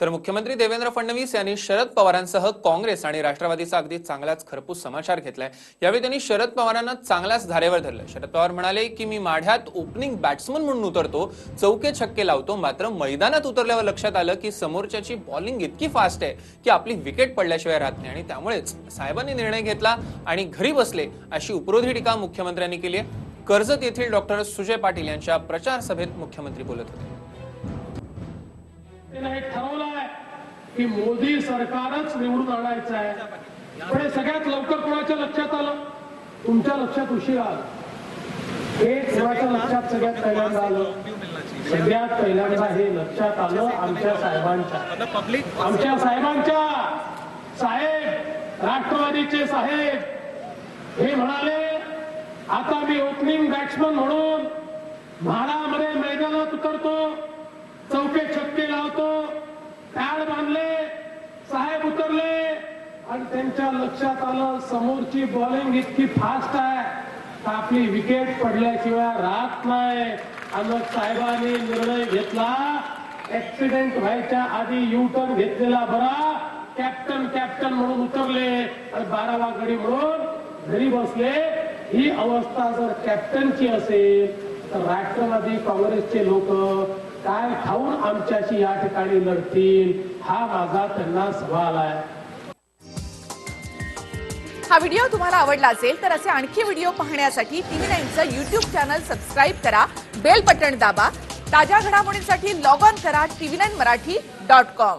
तर मुख्यमंत्री देवेंद्र फडणवीस यांनी शरद पवारांसह काँग्रेस आणि राष्ट्रवादीचा अगदी चांगलाच खरपूस समाचार घेतलाय. यावेळी त्यांनी शरद पवारांना चांगलाच धारेवर धरलं शरद पवार म्हणाले की मी माढ्यात ओपनिंग बॅट्समन म्हणून उतरतो चौके छक्के लावतो मात्र मैदानात उतरल्यावर लक्षात आलं की समोरच्याची बॉलिंग इतकी फास्ट आहे की आपली विकेट पडल्याशिवाय राहत नाही. आणि त्यामुळेच साहेबांनी निर्णय घेतला आणि घरी बसले अशी उपरोधी टीका मुख्यमंत्र्यांनी केली आहे. कर्जत येथील डॉक्टर सुजय पाटील यांच्या प्रचार सभेत मुख्यमंत्री बोलत होते. त्यानं हे ठरवलंय की मोदी सरकारच निवडून आणायचं आहे. पण हे सगळ्यात लवकर कोणाच्या लक्षात आलं? तुमच्या लक्षात उशीर आलं. हे कोणाच्या लक्षात सगळ्यात पहिल्यांदा आलं? सगळ्यात पहिल्यांदा हे लक्षात आलं आमच्या साहेबांच्या. आमच्या साहेबांच्या! साहेब राष्ट्रवादीचे साहेब हे म्हणाले आता मी ओपनिंग बॅट्समन म्हणून म्हाडामध्ये मैदानात उतरतो. चौके छक्के लावतो. पॅड बांधले. साहेब उतरले. आणि त्यांच्या लक्षात आलं समोरची बॉलिंग इतकी फास्ट आहे. आपली विकेट पडल्याशिवाय राहत नाही. आणि साहेबांनी निर्णय घेतला. ऍक्सिडेंट व्हायच्या आधी यू टर्न घेतलेला बरा. कॅप्टन कॅप्टन म्हणून उतरले. आणि बारावा गडी म्हणून घरी बसले. ही अवस्था जर कॅप्टनची असेल तर राष्ट्रवादी काँग्रेसचे लोक काय खाऊन आमच्याशी या ठिकाणी लढतील हा माझा त्यांना सवाल आहे. हा व्हिडिओ तुम्हाला आवडला असेल तर असे आणखी व्हिडिओ पाहण्यासाठी टीव्ही नाईनचं युट्यूब चॅनल सबस्क्राईब करा बेल बटन दाबा ताज्या घडामोडींसाठी लॉग ऑन करा TV nine Marathi dot com